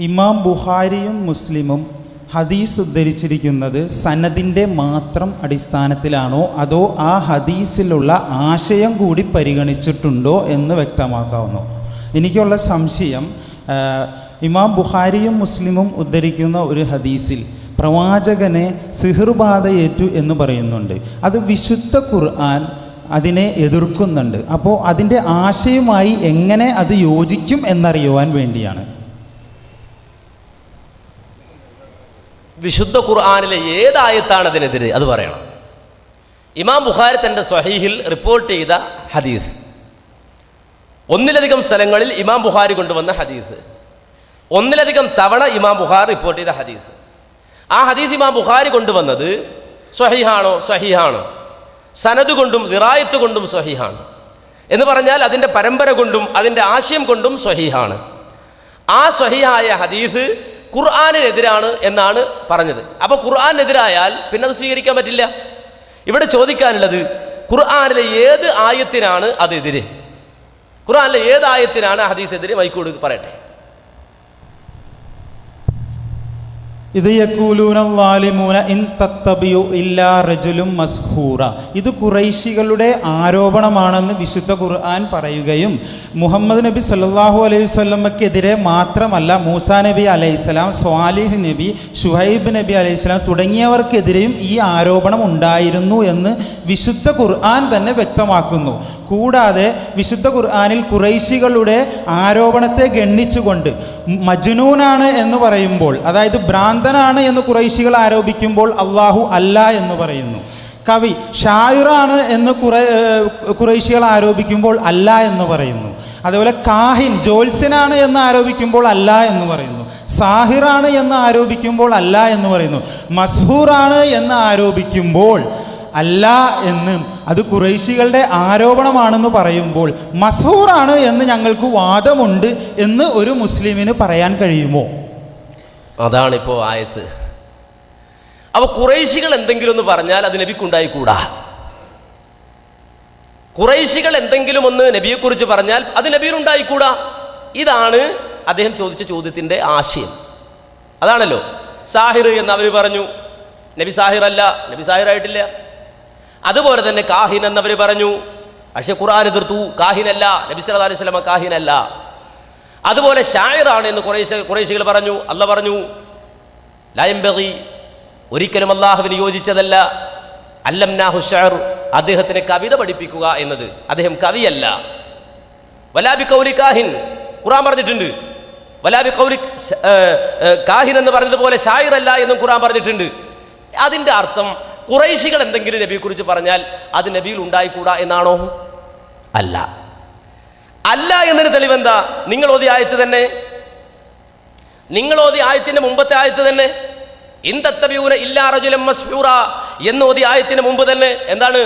ഇമാം ബുഹാരിയും മുസ്ലിമും ഹദീസ് ഉദ്ധരിച്ചിരിക്കുന്നത് സനദിന്റെ മാത്രം അടിസ്ഥാനത്തിലാണോ അതോ ആ ഹദീസിലുള്ള ആശയം കൂടി പരിഗണിച്ചിട്ടുണ്ടോ എന്ന് വ്യക്തമാക്കാവുന്നു. എനിക്കുള്ള സംശയം ഇമാം ബുഹാരിയും മുസ്ലിമും ഉദ്ധരിക്കുന്ന ഒരു ഹദീസിൽ പ്രവാചകനെ സിഹിർബാധയേറ്റു എന്ന് പറയുന്നുണ്ട്. അത് വിശുദ്ധ ഖുർആൻ അതിനെ എതിർക്കുന്നുണ്ട്. അപ്പോൾ അതിന്റെ ആശയമായി എങ്ങനെ അത് യോജിക്കും എന്നറിയുവാൻ വേണ്ടിയാണ്. വിശുദ്ധ ഖുർആാനിലെ ഏതായത്താണ് അതിനെതിരെ അത് പറയണം. ഇമാം ബുഖാരി തന്റെ സ്വഹീഹിൽ റിപ്പോർട്ട് ചെയ്ത ഹദീസ്. ഒന്നിലധികം സ്ഥലങ്ങളിൽ ഇമാം ബുഖാരി കൊണ്ടുവന്ന ഹദീസ്. ഒന്നിലധികം തവണ ഇമാം ബുഖാർ റിപ്പോർട്ട് ചെയ്ത ഹദീസ്. ആ ഹദീസ് ഇമാം ബുഖാരി കൊണ്ടുവന്നത് സ്വഹീഹാണോ? സ്വഹീഹാണോ. സനദ് കൊണ്ടും ദിറായത്ത് കൊണ്ടും സ്വഹീഹാണ്. എന്ന് പറഞ്ഞാൽ അതിന്റെ പരമ്പര കൊണ്ടും അതിന്റെ ആശയം കൊണ്ടും സ്വഹീഹാണ്. ആ സ്വഹീഹായ ഹദീസ് ഖുർആാനിനെതിരാണ് എന്നാണ് പറഞ്ഞത്. അപ്പോൾ ഖുർആാനെതിരായാൽ പിന്നെ അത് സ്വീകരിക്കാൻ പറ്റില്ല. ഇവിടെ ചോദിക്കാനുള്ളത് ഖുർആാനിലെ ഏത് ആയത്തിനാണ് അതെതിരെ? ഖുർആാനിലെ ഏത് ആയത്തിനാണ് ഹദീസ് എതിരെ വൈക്കോട് പറയട്ടെ? ഇത് യക്കൂലൂന വാലിമൂന ഇൻ തത്തബിയു ഇല്ലാ റജുലും മസ്ഹൂറ. ഇത് കുറൈശികളുടെ ആരോപണമാണെന്ന് വിശുദ്ധ ഖുർആൻ പറയുകയും മുഹമ്മദ് നബി സല്ലാഹു അലൈഹി വസല്ലമക്കെതിരെ മാത്രമല്ല മൂസ നബി അലൈഹിസ്സലാം സ്വാലിഹ് നബി ഷുഹൈബ് നബി അലൈഹിസ്സലാം തുടങ്ങിയവർക്കെതിരെയും ഈ ആരോപണം ഉണ്ടായിരുന്നു എന്ന് വിശുദ്ധ ഖുർആൻ തന്നെ വ്യക്തമാക്കുന്നു. കൂടാതെ വിശുദ്ധ ഖുർആനിൽ കുറൈശികളുടെ ആരോപണത്തെ ഗണ്ണിച്ചുകൊണ്ട് മജ്നൂനാണ് എന്ന് പറയുമ്പോൾ അതായത് ഭ്രാന്തനാണ് എന്ന് കുറൈശികൾ ആരോപിക്കുമ്പോൾ അള്ളാഹു അല്ല എന്ന് പറയുന്നു. കവി ഷായുറാണ് എന്ന് കുറെ കുറേശികൾ ആരോപിക്കുമ്പോൾ അല്ല എന്ന് പറയുന്നു. അതുപോലെ കാഹിൻ ജോത്സ്യനാണ് എന്ന് ആരോപിക്കുമ്പോൾ അല്ല എന്ന് പറയുന്നു. സാഹിറാണ് എന്ന് ആരോപിക്കുമ്പോൾ അല്ല എന്ന് പറയുന്നു. മസ്ഹൂറാണ് എന്ന് ആരോപിക്കുമ്പോൾ അല്ല എന്നും അത് കുറേശികളുടെ ആരോപണമാണെന്ന് പറയുമ്പോൾ മസൂറാണ് എന്ന് ഞങ്ങൾക്ക് വാദമുണ്ട് എന്ന് ഒരു മുസ്ലിമിന് പറയാൻ കഴിയുമോ? അതാണിപ്പോൾ ആയത്ത്. അപ്പോൾ കുറേശികൾ എന്തെങ്കിലും ഒന്ന് പറഞ്ഞാൽ അത് നബിക്കുണ്ടായിക്കൂടാ. കുറേശികൾ എന്തെങ്കിലും ഒന്ന് നബിയെക്കുറിച്ച് പറഞ്ഞാൽ അത് നബിയിലുണ്ടായിക്കൂടാ. ഇതാണ് അദ്ദേഹം ചോദിച്ച ചോദ്യത്തിന്റെ ആശയം. അതാണല്ലോ. സാഹിർ എന്ന് അവർ പറഞ്ഞു. നബി സാഹിർ അല്ല നബി സാഹിറായിട്ടില്ല അതുപോലെ തന്നെ കാഹിൻ എന്നവർ പറഞ്ഞു. പക്ഷെ ഖുർആൻ എതിർത്തു. കാഹിനല്ല നബി സല്ലല്ലാഹു അലൈഹി സ്വലമ കാഹിനല്ല. അതുപോലെ ഷായറാണ് എന്ന് കുറേശ് കുറേശികൾ പറഞ്ഞു. അല്ല പറഞ്ഞു ലയംബറി ഒരിക്കലും അള്ളാഹുവിന് യോജിച്ചതല്ല. അല്ലംനാഹു ഷാർ അദ്ദേഹത്തിന് കവിത പഠിപ്പിക്കുക എന്നത്. അദ്ദേഹം കവിയല്ല. വലാബി കൗലി കാഹിൻ. ഖുറാൻ പറഞ്ഞിട്ടുണ്ട്. വലാബി കൗലി കാഹിൻ എന്ന് പറഞ്ഞതുപോലെ ഷായിർ അല്ല എന്നും ഖുറാൻ പറഞ്ഞിട്ടുണ്ട്. അതിന്റെ അർത്ഥം കുറൈശികൾ എന്തെങ്കിലും നബിയെക്കുറിച്ച് പറഞ്ഞാൽ അത് നബിയിൽ ഉണ്ടായിക്കൂടാ എന്നാണോ? അല്ല. അല്ല എന്നൊരു തെളിവെന്താ? നിങ്ങൾ ഓതി ആയത്ത് തന്നെ. നിങ്ങൾ ഓതി ആയത്തിന്റെ മുമ്പത്തെ ആയത്ത് തന്നെ. ഇന്തത്തബിയൂന ഇല്ലാ റജുലം എന്ന് ഓതി ആയത്തിന് മുമ്പ് തന്നെ. എന്താണ്?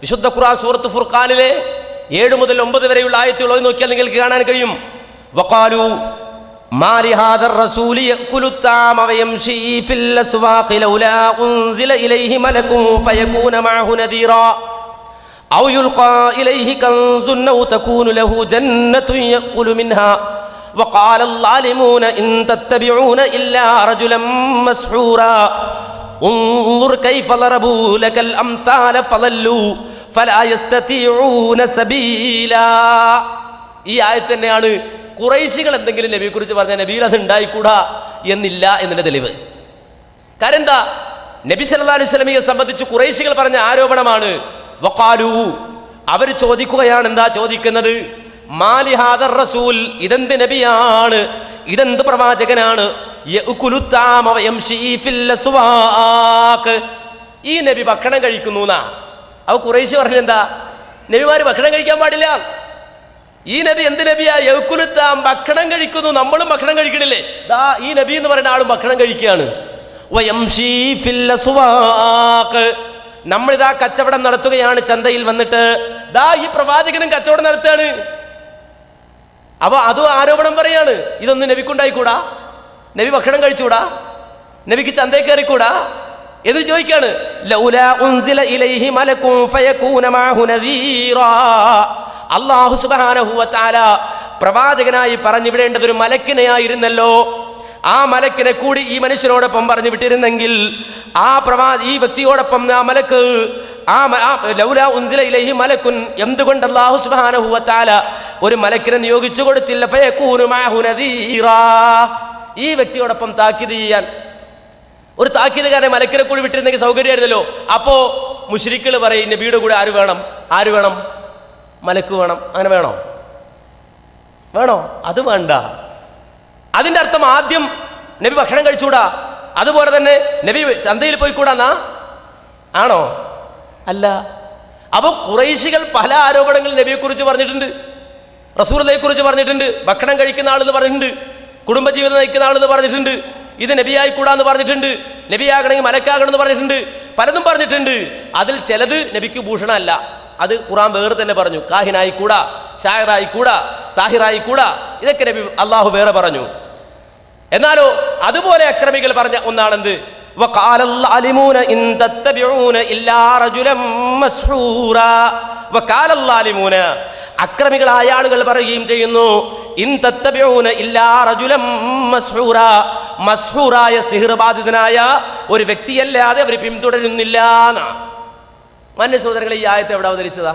വിശുദ്ധ ഖുറാൻ സൂറത്ത് ഫുർഖാനിലെ ഏഴ് മുതൽ ഒമ്പത് വരെയുള്ള ആയത്തുകൾ ഓതി നോക്കിയാൽ നിങ്ങൾക്ക് കാണാൻ കഴിയും. വക്കാലു ما أو يلقى إليه كنز أو تكون له جنة يأكل منها وقال الظالمون إن تتبعون إلا رجلا مسحورا انظر كيف ضربوا لك الأمثال فضلوا فلا يستطيعون سبيلا ഈ ആയത്ത് തന്നെയാണ് കുറേശികൾ എന്തെങ്കിലും നബിയെക്കുറിച്ച് പറഞ്ഞ നബിയിൽ അത് ഉണ്ടായിക്കൂടാ എന്നില്ല എന്നതിന്റെ തെളിവ് കാരണം എന്താ നബി സല്ലല്ലാഹു അലൈഹി വസല്ലമയെ സംബന്ധിച്ച് കുറേശികൾ പറഞ്ഞ ആരോപണമാണ് വഖാലു. അവർ ചോദിക്കുകയാണ് എന്താ ചോദിക്കുന്നത് മാലിഹാദർ റസൂൽ ഇതെന്ത് നബിയാണ്? ഇതെന്ത് പ്രവാചകനാണ്. ഈ നബി ഭക്ഷണം കഴിക്കുന്നു അവ കുറേശ് പറഞ്ഞെന്താ നബിമാര് ഭക്ഷണം കഴിക്കാൻ പാടില്ല. ഈ നബി എന്ത് നബിയാ? യൗക്കുലുത്താം ഭക്ഷണം കഴിക്കുന്നു നമ്മളും ഭക്ഷണം കഴിക്കണില്ലേ? ദാ ഈ നബി എന്ന് പറയുന്ന ആളും ഭക്ഷണം കഴിക്കുകയാണ്. നമ്മളിതാ കച്ചവടം നടത്തുകയാണ് ചന്തയിൽ വന്നിട്ട്. ദാ ഈ പ്രവാചകനും കച്ചവടം നടത്തുകയാണ്. അപ്പൊ അതും ആരോപണം പറയാണ്. ഇതൊന്നും നബിക്കുണ്ടായിക്കൂടാ? നബി ഭക്ഷണം കഴിച്ചുകൂടാ? നബിക്ക് ചന്തയിൽ കയറിക്കൂടാ? എന്ന് ചോദിക്കാണ്. അള്ളാഹു സുബ്ഹാനഹു പ്രവാചകനായി പറഞ്ഞു പറഞ്ഞുവിടേണ്ടത് ഒരു മലക്കിനെയായിരുന്നല്ലോ. ആ മലക്കിനെ കൂടി ഈ മനുഷ്യനോടൊപ്പം പറഞ്ഞു വിട്ടിരുന്നെങ്കിൽ ആ പ്രവാ ഈ വ്യക്തിയോടൊപ്പം ആ മലക്ക് ആ ലൗല ഉൻസില ഇലൈഹി മലക്കുൻ എന്തുകൊണ്ട് അല്ലാഹു സുബ്ഹാനഹു വതആല ഒരു മലക്കിനെ നിയോഗിച്ചു കൊടുത്തില്ല? ഈ വ്യക്തിയോടൊപ്പം താക്കീത് ചെയ്യാൻ. ഒരു താക്കീതുകാരനെ മലക്കിനെ കൂടി വിട്ടിരുന്നെങ്കിൽ സൗകര്യമായിരുന്നല്ലോ. അപ്പോ മുഷരിക്കൾ പറയും നബിയുടെ കൂടെ ആര് വേണം? ആര് വേണം? മലക്ക് വേണം. അങ്ങനെ വേണോ? വേണോ? അത് വേണ്ട. അതിന്റെ അർത്ഥം ആദ്യം നബി ഭക്ഷണം കഴിച്ചുകൂടാ? അതുപോലെ തന്നെ നബി ചന്തയിൽ പോയിക്കൂടാന്നാ? ആണോ? അല്ല. അപ്പോൾ കുറേശികൾ പല ആരോപണങ്ങൾ നബിയെ കുറിച്ച് പറഞ്ഞിട്ടുണ്ട്. റസൂറിനെക്കുറിച്ച് കുറിച്ച് പറഞ്ഞിട്ടുണ്ട്. ഭക്ഷണം കഴിക്കുന്ന ആളെന്ന് പറഞ്ഞിട്ടുണ്ട്. കുടുംബജീവിതം നയിക്കുന്ന ആളെന്ന് പറഞ്ഞിട്ടുണ്ട്. ഇത് നബിയായി കൂടാന്ന് പറഞ്ഞിട്ടുണ്ട്. നബിയാകണമെങ്കിൽ മലക്കാകണമെന്ന് പറഞ്ഞിട്ടുണ്ട്. പലതും പറഞ്ഞിട്ടുണ്ട്. അതിൽ ചിലത് നബിക്ക് ഭൂഷണമല്ല. അത് ഖുറാൻ വേറെ തന്നെ പറഞ്ഞു. കാഹിനായി കൂടാ ഷായറായി കൂടാ സാഹിറായി കൂടാ ഇതൊക്കെ നബി അള്ളാഹു വേറെ പറഞ്ഞു. എന്നാലോ അതുപോലെ അക്രമികൾ പറഞ്ഞ ഒന്നാണെന്ത് وقال الظالمون إن تتبعون إلا رجلا مسحورا وقال الظالمون അക്രമികളായ ആളുകൾ പറയുകയും ചെയ്യുന്നു ഇൻ തത്തബിഊന ഇല്ലാ റജുലം മസ്ഹൂറ മസ്ഹൂറായ സിഹിർ ബാധിതനായ ഒരു വ്യക്തിയല്ലാതെ അവർ പിന്തുടരുന്നില്ല എന്നാ മാന്യ സഹോദരങ്ങളെ ഈ ആയത്ത് എവിടെ അവതരിച്ചതാ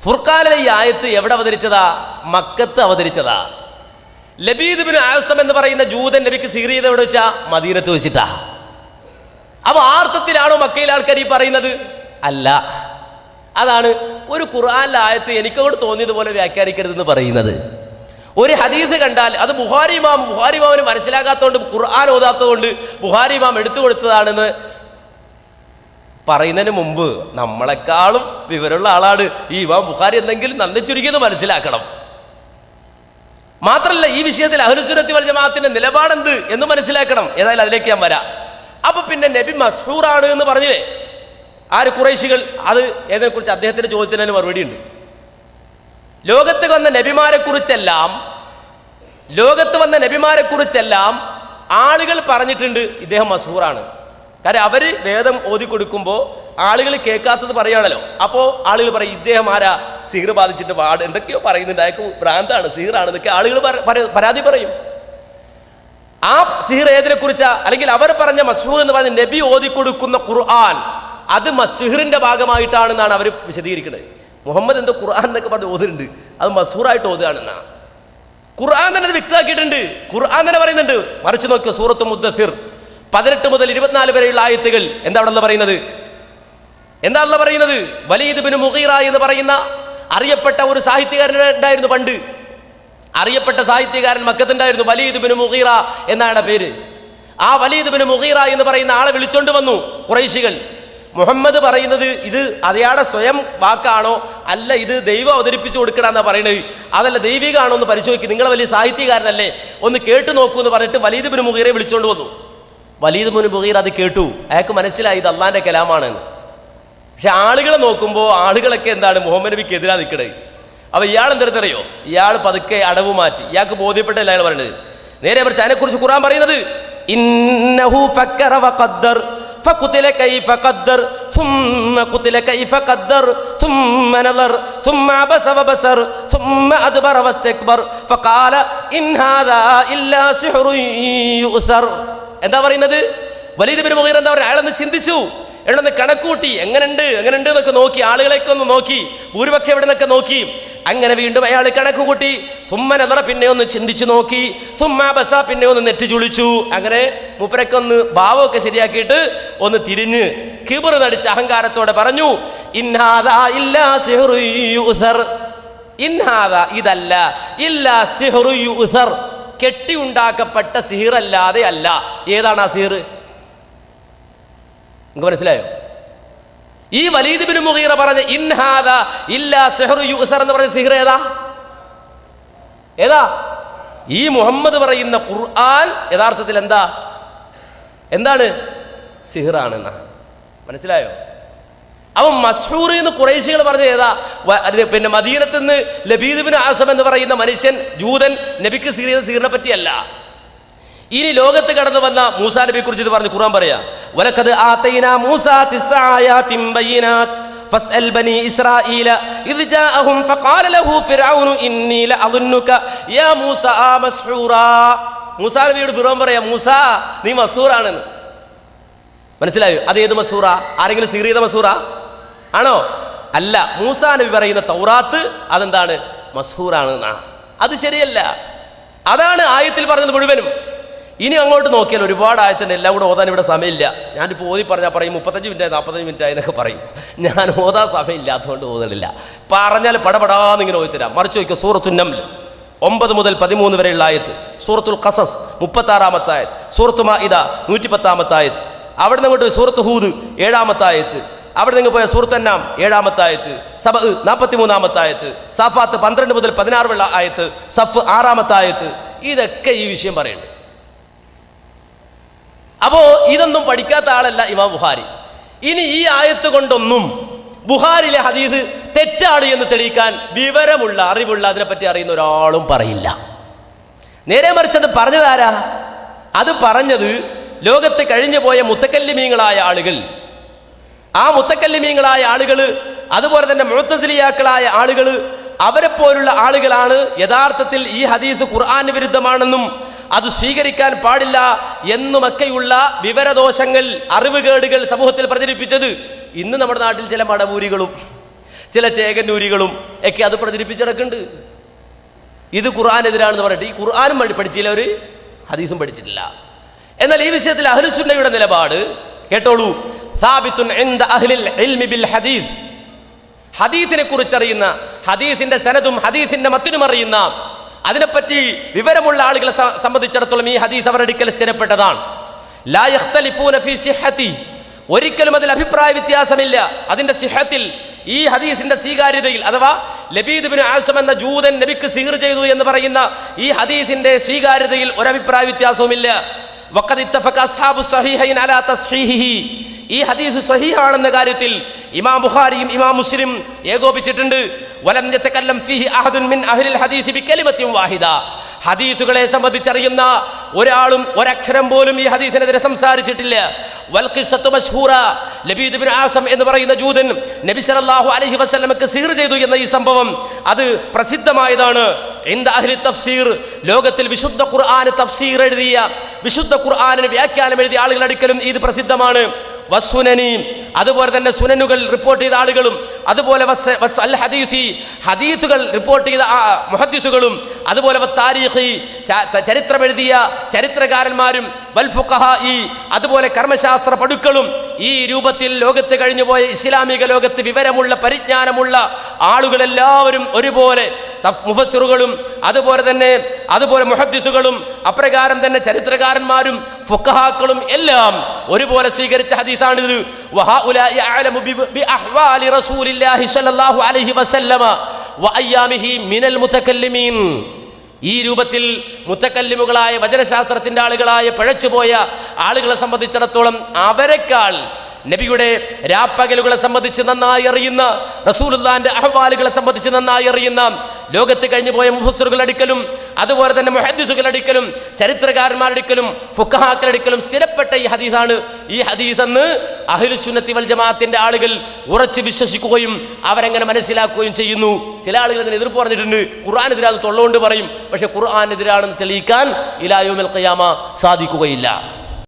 ഫുർഖാനിലെ ഈ ആയത്ത് എവിടെ അവതരിച്ചതാ മക്കത്ത് അവതരിച്ചതാ ലബീദ് ബിൻ ആസം എന്ന് പറയുന്ന ജൂതൻ നബിക്ക് സീറിയത് എവിടെ വെച്ചാ? മദീനത്ത് വെച്ചിട്ടാ. അപ്പൊ ആർത്ഥത്തിലാണോ മക്കയിലെ ആൾക്കാർ ഈ പറയുന്നത്? അല്ല. അതാണ് ഒരു ഖുർആനിലെ ആയത്ത് എനിക്കോട് തോന്നിയതുപോലെ വ്യാഖ്യാനിക്കരുത് എന്ന് പറയുന്നത്. ഒരു ഹദീസ് കണ്ടാൽ അത് ബുഹാരി ഇമാം ബുഹാരി ഇമാമിന് മനസ്സിലാകാത്തതുകൊണ്ട് ഖുർആൻ ഓതാത്തതുകൊണ്ട് ബുഹാരി ഇമാം എടുത്തു കൊടുത്തതാണെന്ന് പറയുന്നതിന് മുമ്പ് നമ്മളെക്കാളും വിവരമുള്ള ആളാണ് ഈ ഇമാം ബുഹാരി എന്തെങ്കിലും നന്ദി ചുരുക്കിയത് മനസ്സിലാക്കണം. മാത്രല്ല ഈ വിഷയത്തിൽ അഹുനുസുരത്തി വൽ ജമാഅത്തിന്റെ നിലപാടെന്ത് എന്ന് മനസ്സിലാക്കണം. ഏതായാലും അതിലേക്ക് ഞാൻ വരാം. അപ്പൊ പിന്നെ നബി മസ്ഹൂറാണ് എന്ന് പറഞ്ഞില്ലേ? ആര്? കുറേശികൾ അത് ഏതിനെക്കുറിച്ച്? അദ്ദേഹത്തിന്റെ ചോദ്യത്തിന് തന്നെ മറുപടി ഉണ്ട്. ലോകത്ത് വന്ന നബിമാരെ കുറിച്ചെല്ലാം ലോകത്ത് വന്ന നബിമാരെ കുറിച്ചെല്ലാം ആളുകൾ പറഞ്ഞിട്ടുണ്ട് ഇദ്ദേഹം മസ്ഹൂറാണ്. കാരണം അവർ വേദം ഓതി കൊടുക്കുമ്പോൾ ആളുകൾ കേൾക്കാത്തത് പറയുകയാണല്ലോ. അപ്പോൾ ആളുകൾ പറയും ഇദ്ദേഹം ആരാ? സീർ ബാധിച്ചിട്ട് വാട് എന്തൊക്കെയോ പറയുന്നുണ്ട്. അയാൾക്ക് ഭ്രാന്താണ് സീറാണ് എന്നൊക്കെ ആളുകൾ പരാതി പറയും. ആ സിഹിർ ഏതിനെ കുറിച്ചാ അല്ലെങ്കിൽ അവർ പറഞ്ഞ മസ്ഹൂർ എന്ന് പറഞ്ഞ നബി ഓതി കൊടുക്കുന്ന ഖുർആൻ അത് മസ്ഹിറിന്റെ ഭാഗമായിട്ടാണെന്നാണ് അവർ വിശദീകരിക്കുന്നത് മുഹമ്മദ് എന്തോ ഖുർആൻ എന്നൊക്കെ പറഞ്ഞ് ഓതിട്ടുണ്ട് അത് മസൂറായിട്ട് ഓതുകയാണെന്നാ. ഖുർആൻ തന്നെ വ്യക്തമാക്കിയിട്ടുണ്ട്. ഖുർആൻ തന്നെ പറയുന്നുണ്ട്. മറിച്ച് നോക്കിയോ സൂറത്ത് മുദ്ദസിർ പതിനെട്ട് മുതൽ ഇരുപത്തിനാല് വരെയുള്ള ആയത്തുകൾ എന്താ അവിടെ പറയുന്നത്? എന്താ അള്ള പറയുന്നത്? വലീദ് ബിൻ മുഹീറ എന്ന് പറയുന്ന അറിയപ്പെട്ട ഒരു സാഹിത്യകാരൻ ഉണ്ടായിരുന്നു പണ്ട്. അറിയപ്പെട്ട സാഹിത്യകാരൻ മക്കത്തുണ്ടായിരുന്നു വലീദ് ബിൻ മുഗീറ എന്നാണ് പേര്. ആ വലീദ് ബിൻ മുഗീറ എന്ന് പറയുന്ന ആളെ വിളിച്ചോണ്ട് വന്നു കുറേശികൾ. മുഹമ്മദ് പറയുന്നത് ഇത് അതയാടെ സ്വയം വാക്കാണോ? അല്ല ഇത് ദൈവം അവതരിപ്പിച്ചു കൊടുക്കണമെന്നാ പറയുന്നത് അതല്ല ദൈവികമാണോ എന്ന് പരിശോധിക്കും. നിങ്ങൾ വലിയ സാഹിത്യകാരനല്ലേ. ഒന്ന് കേട്ടു നോക്കൂ എന്ന് പറഞ്ഞിട്ട് വലീദ് ബിൻ മുഗീറെ വിളിച്ചോണ്ട് വന്നു. വലീദ് ബിൻ മുഗീർ അത് കേട്ടു. അയാൾക്ക് മനസ്സിലായി ഇത് അള്ളാന്റെ കലാമാണെന്ന് പക്ഷെ ആളുകളെ നോക്കുമ്പോൾ ആളുകളൊക്കെ എന്താണ് മുഹമ്മദ് നബിക്ക് എതിരാ നിൽക്കണത് അപ്പൊ ഇയാൾ എന്തെടുത്തറിയോ ഇയാൾ പതുക്കെ അടവ് മാറ്റി ഇയാൾക്ക് ബോധ്യപ്പെട്ടല്ല അയാൾ പറയുന്നത് നേരെ മറിച്ച് അതിനെക്കുറിച്ച് ഖുറാൻ പറയുന്നത് ഇന്നഹു ഫക്കറ വഖദ്ദർ فقتل كيف قدر ثم قتل كيف قدر ثم نظر ثم عبس وبصر ثم أدبر واستكبر فقال إن هذا إلا سحر يؤثر എന്താ പറയുന്നത് വലിയ ബിൻ മുഗീർ എന്താ പറയുക അയാളൊന്ന് ചിന്തിച്ചു എവിടെ കണക്കൂട്ടി? എങ്ങനെയുണ്ട് എങ്ങനെയുണ്ട് എന്നൊക്കെ നോക്കി ആളുകളെയൊക്കെ ഒന്ന് നോക്കി ഭൂരിപക്ഷം എവിടെ നിന്നൊക്കെ നോക്കി. അങ്ങനെ വീണ്ടും അയാൾ കണക്ക് കൂട്ടി തുമ്മനതറ പിന്നെ ഒന്ന് ചിന്തിച്ചു നോക്കി. തുമ്മ ബസ പിന്നെ ഒന്ന് നെറ്റ് ചുളിച്ചു. അങ്ങനെ മൂപ്പരൊക്കെ ഒന്ന് ഭാവമൊക്കെ ശരിയാക്കിയിട്ട് ഒന്ന് തിരിഞ്ഞ് കിബർ നടിച്ച് അഹങ്കാരത്തോടെ പറഞ്ഞു ഇന്നാദാ ഇല്ലാ. ഇൻഹാദ ഇതല്ല ഇല്ലാ സിഹ്റു യുഉസർ. കെട്ടിയുണ്ടാക്കപ്പെട്ട സിഹിറല്ലാതെ അല്ല. ഏതാണ് ആ സിഹിർ നിങ്ങൾക്ക് മനസ്സിലായോ? ഈ വലീദ് ബിൻ മുഗീറ പറഞ്ഞ ഇൻഹാദ ഇല്ലാ സെഹറു യുസർ എന്ന് പറഞ്ഞ സിഹർ ഏതാ? ഏതാ? ഈ മുഹമ്മദ് പറയുന്ന ഖുർആൻ യഥാർത്ഥത്തിൽ എന്താ? എന്താണ്? സിഹിറാണെന്ന. മനസ്സിലായോ? അവൻ മസ്ഹൂർ എന്ന് കുറേശികൾ പറഞ്ഞ ഏതാ? പിന്നെ മദീനത്ത് നിന്ന് ലബീദ് ബിൻ ആസം എന്ന് പറയുന്ന മനുഷ്യൻ ജൂതൻ നബിക്ക് ചെയ്ത സീറിനെ പറ്റിയല്ല. ഇനി ലോകത്ത് കടന്നു വന്ന മൂസാ നബിയെ കുറിച്ച് ഇത് പറഞ്ഞു ഖുർആൻ പറയാ വലക്കത് ആതൈന മൂസാ തിസ്ആയാതിൻ ബയ്യിനാത് فاسأل بني إسرائيل إذ جاءهم فقال له فرعون إني لأظنك يا موسى مسحورا മൂസാ നബിയോട് ഫിറോൻ പറയാം മൂസ നീ മസൂറാണെന്ന് മനസ്സിലായോ അത് ഏത് മസൂറ ആരെങ്കിലും സീർ ചെയ്ത മസൂറ ആണോ അല്ല മൂസാ നബി പറയുന്ന തൗറാത്ത് അതെന്താണ് മസൂറാണ് എന്നാണ് അത് ശരിയല്ല അതാണ് ആയത്തിൽ പറഞ്ഞത് മുഴുവനും ഇനി അങ്ങോട്ട് നോക്കിയാൽ ഒരുപാട് ആയത്തിന്റെ എല്ലാം കൂടെ ഓതാൻ ഇവിടെ സമയമില്ല. ഞാനിപ്പോൾ ഓതി പറഞ്ഞാൽ പറയും മുപ്പത്തഞ്ച് മിനിറ്റായി നാൽപ്പത്തഞ്ച് മിനിറ്റായി എന്നൊക്കെ പറയും. ഞാൻ ഓതാൻ സമയമില്ലാത്തതുകൊണ്ട് ഓതണില്ല പറഞ്ഞാൽ പടപടാന്ന് ഇങ്ങനെ ഓതിത്തരാം മറിച്ച് നോക്കിയോ സൂറത്തുന്നമ്മിൽ ഒമ്പത് മുതൽ പതിമൂന്ന് വരെയുള്ള ആയത്ത്. സൂറത്തുൽ ഖസസ് മുപ്പത്താറാമത്തായത് ആയത്ത്. സൂറത്തു മാഇദ നൂറ്റി പത്താമത്തെ ആയത്ത്. അവിടെ നിന്ന് അങ്ങോട്ട് സൂറത്ത് ഹൂദ് ഏഴാമത്തെ ആയത്ത്. അവിടെ നിങ്ങൾ പോയ സൂറത്തന്നാം ഏഴാമത്തെ ആയത്ത്. സബ നാൽപ്പത്തി മൂന്നാമത്തെ ആയത്ത്. സഫാത്ത് പന്ത്രണ്ട് മുതൽ പതിനാറ് ആയത്ത്. സഫ് ആറാമത്തെ ആയത്ത്. ഇതൊക്കെ ഈ വിഷയം പറയുന്നുണ്ട്. അപ്പോ ഇതൊന്നും പഠിക്കാത്ത ആളല്ല ഇമാം ബുഹാരി ഇനി ഈ ആയത്ത് കൊണ്ടൊന്നും ബുഹാരിലെ ഹദീദ് തെറ്റാണ് എന്ന് തെളിയിക്കാൻ വിവരമുള്ള അറിവുള്ള അതിനെപ്പറ്റി അറിയുന്ന ഒരാളും പറയില്ല. നേരെ മറിച്ചത് പറഞ്ഞതാരാ അത് പറഞ്ഞത് ലോകത്ത് കഴിഞ്ഞു പോയ മുത്തക്കല്ലിമീങ്ങളായ ആളുകൾ. ആ മുത്തക്കല്ലിമീങ്ങളായ ആളുകൾ അതുപോലെ തന്നെ മുഴത്തസിലിയാക്കളായ ആളുകൾ അവരെ പോലുള്ള ആളുകളാണ് യഥാർത്ഥത്തിൽ ഈ ഹദീസ് ഖുർആൻ വിരുദ്ധമാണെന്നും അത് സ്വീകരിക്കാൻ പാടില്ല എന്നുമൊക്കെയുള്ള വിവരദോഷങ്ങൾ അറിവുകേടുകൾ സമൂഹത്തിൽ പ്രചരിപ്പിച്ചത് ഇന്ന് നമ്മുടെ നാട്ടിൽ ചില മടവൂരികളും ചില ചേകന്നൂരികളും ഒക്കെ അത് പ്രചരിപ്പിച്ചിടക്കുന്നുണ്ട് ഇത് ഖുർആാനെതിരാണെന്ന് പറഞ്ഞിട്ട് ഈ ഖുർആാനും പഠി- പഠിച്ചില്ല ഒരു ഹദീസും പഠിച്ചിട്ടില്ല. എന്നാൽ ഈ വിഷയത്തിൽ അഹ്ലുസുന്നയുടെ നിലപാട് കേട്ടോളൂ. ഹദീസിനെ കുറിച്ചറിയുന്ന ഹദീസിന്റെ സനതും ഹദീസിന്റെ മത്തിനും അറിയുന്ന അതിനെപ്പറ്റി വിവരമുള്ള ആളുകളെ സംബന്ധിച്ചിടത്തോളം ഈ ഹദീസ് അവരുടെ അടുക്കൽ സ്ഥിരപ്പെട്ടതാണ്. ഒരിക്കലും അതിൽ അഭിപ്രായ വ്യത്യാസമില്ല. അതിന്റെ സിഹത്തിൽ ഈ ഹദീസിന്റെ സ്വീകാര്യതയിൽ അഥവാ ലബീദ് ബിൻ ആസം എന്ന ജൂതൻ നബിക്ക് സീർ ചെയ്തു എന്ന് പറയുന്ന ഈ ഹദീസിന്റെ സ്വീകാര്യതയിൽ ഒരഭിപ്രായ വ്യത്യാസവുമില്ല. ഈ ഹദീസ് സഹീഹാണെന്ന കാര്യത്തിൽ ഇമാം ബുഖാരിയും ഇമാം മുസ്ലിം ഏകോപിച്ചിട്ടുണ്ട്. ഹദീസുകളെ സംബന്ധിച്ചറിയുന്ന ഒരാളും ഒരക്ഷരം പോലും ഈ ഹദീസിനെതിരെ സംസാരിച്ചിട്ടില്ല. ആസം എന്ന് പറയുന്ന ജൂതൻ നബി സല്ലല്ലാഹു അലൈഹി വസല്ലമക്ക് സീർ ചെയ്തു എന്ന ഈ സംഭവം അത് പ്രസിദ്ധമായതാണ്. തഫ്സീർ ലോകത്തിൽ വിശുദ്ധ ഖുർആൻ തഫ്സീർ എഴുതിയ വിശുദ്ധ ഖുർആനിന് വ്യാഖ്യാനം എഴുതിയ ആളുകളുടെ അടുക്കലും ഇത് പ്രസിദ്ധമാണ്. വസ്സുനനി അതുപോലെ തന്നെ സുനനുകൾ റിപ്പോർട്ട് ചെയ്ത ആളുകളും അതുപോലെ അൽ ഹദീസി റിപ്പോർട്ട് ചെയ്ത മുഹദ്ദിസുകളും അതുപോലെ താരീഖി ചരിത്രം എഴുതിയ ചരിത്രകാരന്മാരും വൽ ഈ അതുപോലെ കർമ്മശാസ്ത്ര പടുക്കളും ഈ രൂപത്തിൽ ലോകത്ത് കഴിഞ്ഞുപോയ ഇസ്ലാമിക ലോകത്ത് വിവരമുള്ള പരിജ്ഞാനമുള്ള ആളുകളെല്ലാവരും ഒരുപോലെ മുഫസ്സിറുകളും അതുപോലെ തന്നെ അതുപോലെ മുഹദ്ദിസുകളും അപ്രകാരം തന്നെ ചരിത്രകാരന്മാരും ഫുഖഹാക്കളും എല്ലാം ഒരുപോലെ സ്വീകരിച്ച ഹദീസാണിത്. ഈ രൂപത്തിൽ മുത്തക്കല്ലിമുകളായ വചനശാസ്ത്രത്തിന്റെ ആളുകളായ പിഴച്ചുപോയ ആളുകളെ സംബന്ധിച്ചിടത്തോളം അവരെക്കാൾ നബിയുടെ രാപ്പകലുകളെ സംബന്ധിച്ച് നന്നായി അറിയുന്ന റസൂൽ അഹ്വാലുകളെ സംബന്ധിച്ച് നന്നായി അറിയുന്ന ലോകത്ത് കഴിഞ്ഞു പോയ മുഫസ്സറുകൾ അടുക്കലും അതുപോലെ തന്നെ മുഹദ്ദിസുകൾ അടുക്കലും ചരിത്രകാരന്മാരുടെ അടുക്കലും സ്ഥിരപ്പെട്ട ഈ ഹദീസാണ്. ഈ ഹദീസ് എന്ന് അഹ്ലുസുന്നത്തി വൽ ജമാഅത്തിന്റെ ആളുകൾ ഉറച്ചു വിശ്വസിക്കുകയും അവരെങ്ങനെ മനസ്സിലാക്കുകയും ചെയ്യുന്നു. ചില ആളുകൾ അതിന് എതിർപ്പ് പറഞ്ഞിട്ടുണ്ട്. ഖുർആാനെതിരാന്ന് തൊള്ളുകൊണ്ട് പറയും. പക്ഷെ ഖുർആാനെതിരാണെന്ന് തെളിയിക്കാൻ ഇലായോമൽ ഖയാമ സാധിക്കുകയില്ല.